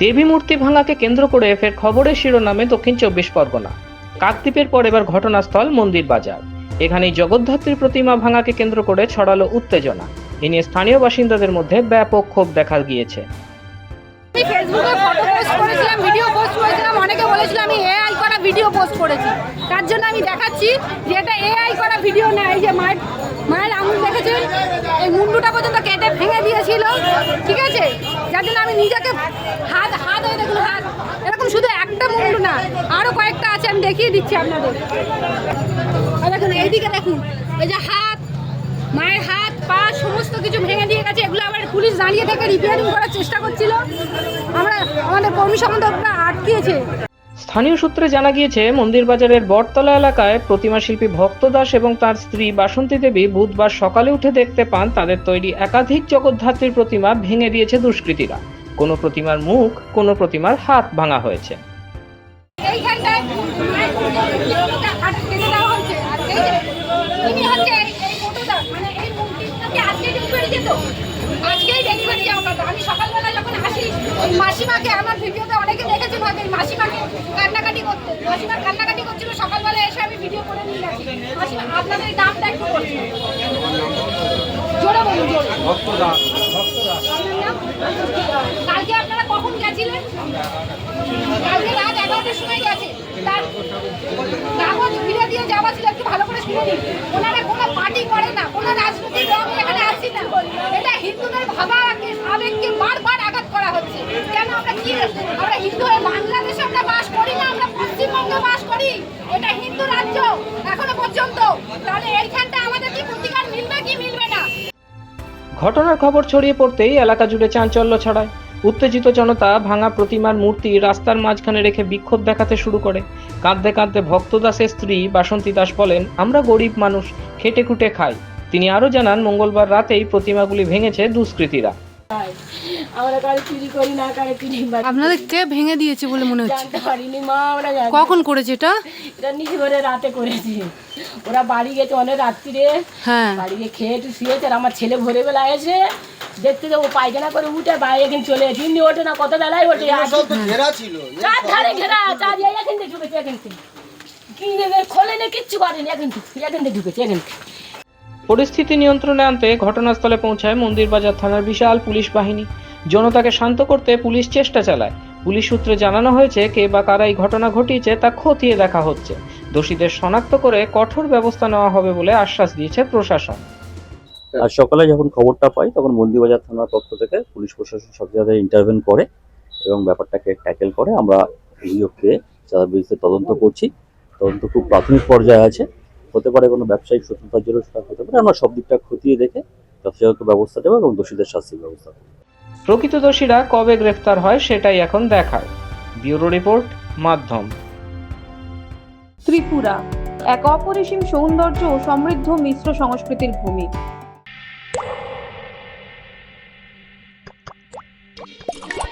দেবী মূর্তি ভাঙাকে কেন্দ্র করে ফের খবরের শিরোনামে দক্ষিণ চব্বিশ পরগনা। কাকদ্বীপের পর এবার ঘটনাস্থল মন্দির বাজার। এখানেই জগদ্ধাত্রীর প্রতিমা ভাঙাকে কেন্দ্র করে ছড়ালো উত্তেজনা। এ নিয়ে স্থানীয় বাসিন্দাদের মধ্যে ব্যাপক ক্ষোভ দেখা গিয়েছে। ফেসবুকে ফটো পোস্ট করেছিলাম ভিডিও পোস্ট করেছিলাম, অনেকে বলেছিল আমি এআই করা ভিডিও পোস্ট করেছি। তার জন্য আমি দেখাচ্ছি যে এটা এআই করা ভিডিও না, এই যে মায়ের মায়ের আঙুল এই মুন্ডুটা পর্যন্ত কেটে ভেঙে দিয়েছিল, ঠিক আছে? যার জন্য আমি নিজেকে হাত হাত হয়ে দেখুন হাত এরকম শুধু একটা মুন্ডু না আরও কয়েকটা আছে আমি দেখিয়ে দিচ্ছি আপনাদের। দেখুন, এইদিকে দেখুন, এই যে হাত, মায়ের হাত, পা, সমস্ত কিছু ভেঙে দিয়ে গেছে, এগুলো আবার পুলিশ দাঁড়িয়ে থেকে রিপেয়ারিং করার চেষ্টা করছিল। আমরা, আমাদের কর্মী সম্বন্ধে আটকিয়েছে। স্থানীয় সূত্রে জানা গিয়েছে মন্দির বাজারের বটতলা এলাকায় প্রতিমা শিল্পী ভক্ত দাস এবং তার স্ত্রী বাসন্তী দেবী বুধবার সকালে উঠে দেখতে পান, তাদের তৈরি একাধিক জগদ্ধাত্রীর প্রতিমা ভেঙে দিয়েছে দুষ্কৃতীরা। কোনো প্রতিমার মুখ, কোনো প্রতিমার হাত ভাঙা হয়েছে। আজকেই ডেলিভারি যাওয়ার কথা আমি সকালবেলা যখন আসি মাসিমাকে আমার ভিডিওতে অনেকে দেখেছে ভাবে মাসিমাকে কান্নাকাটি করতে মাসিমা কান্নাকাটি করছিল সকালবেলা এসে আমি ভিডিও করে নিয়ে গেছি মাসিমা আপনাদের নামটা একটু জোরে বলুন জোরে কালকে আপনারা কখন গেছিলেন? কালকে রাত এগারোটার সময় গেছে। দিয়ে যাওয়া একটু ভালো করে ওনারা কোনো পার্টি না আঘাত করা হচ্ছে। কেন আমরা হিন্দু বাংলাদেশে আমরা বাস করি না, আমরা পশ্চিমবঙ্গে বাস করি? হিন্দু রাজ্য পর্যন্ত। তাহলে এইখানটা আমাদের ঘটনার খবর ছড়িয়ে পড়তেই এলাকা জুড়ে চাঞ্চল্য ছড়ায়। উত্তেজিত জনতা ভাঙা প্রতিমার মূর্তি রাস্তার মাঝখানে রেখে বিক্ষোভ দেখাতে শুরু করে। কাঁদতে কাঁদতে ভক্ত দাসের স্ত্রী বাসন্তী দাস বলেন আমরা গরিব মানুষ খেটে খুটে খাই। তিনি আরও জানান মঙ্গলবার রাতেই প্রতিমাগুলি ভেঙেছে দুষ্কৃতীরা। আমরা কারে চুরি করি না কারে চুরি আপনাদের কে ভেঙে দিয়েছে বলে মনে হচ্ছে? জানতে পারিনি মা আমরা জানি। কখন করেছে এটা? এটা নিজে করে রাতে করেছি। ওরা বাড়ি গেছে অনেক রাত্রিরে। হ্যাঁ। বাড়ি গিয়ে খেয়ে একটু শুয়েছে আর আমার ছেলে ভোরবেলা এসে দেখতে যে ও পায়খানা করে উঠে বাইরে এখানে চলে ওঠে না কত বেলায় ওঠে ঘেরা ছিল চার ধারে ঘেরা চার এখান থেকে ঢুকেছে এখান থেকে। খোলে না কিচ্ছু করেনি এখান থেকে এখান থেকে ঢুকেছে এখান থেকে। পরিস্থিতি নিয়ন্ত্রণে আনতে ঘটনাস্থলে পৌঁছায় মন্দিরবাজার থানার বিশাল পুলিশ বাহিনী। জনতাকে শান্ত করতে পুলিশ চেষ্টা চালায়। পুলিশ সূত্রে জানানো হয়েছে কে বা কারা এই ঘটনা ঘটিয়েছে তা খতিয়ে দেখা হচ্ছে। দোষীদের শনাক্ত করে কঠোর ব্যবস্থা নেওয়া হবে বলে আশ্বাস দিয়েছে প্রশাসন। আর সকালে যখন খবরটা পাই তখন মন্দিরবাজার থানার পক্ষ থেকে পুলিশ প্রশাসন সব জায়গায় ইন্টারভেন করে এবং ব্যাপারটাকে ট্যাকেল করে। আমরা অভিযোগ পেয়ে তার বিরুদ্ধে তদন্ত করছি। তদন্ত খুব প্রাথমিক পর্যায়ে আছে। হতে পারে কোনো ব্যবসায়িক শত্রুতার জন্য সেটা হতে পারে। আমরা সব দিকটা খতিয়ে দেখে যথাযথ ব্যবস্থা দেবো এবং দোষীদের শাস্তির ব্যবস্থা করব। প্রকৃত দোষীরা কবে গ্রেফতার হয় সেটাই এখন দেখার। ব্যুরো রিপোর্ট মাধ্যম। ত্রিপুরা এক অপরিসীম সৌন্দর্য ও সমৃদ্ধ মিশ্র সংস্কৃতির ভূমি। Thank you.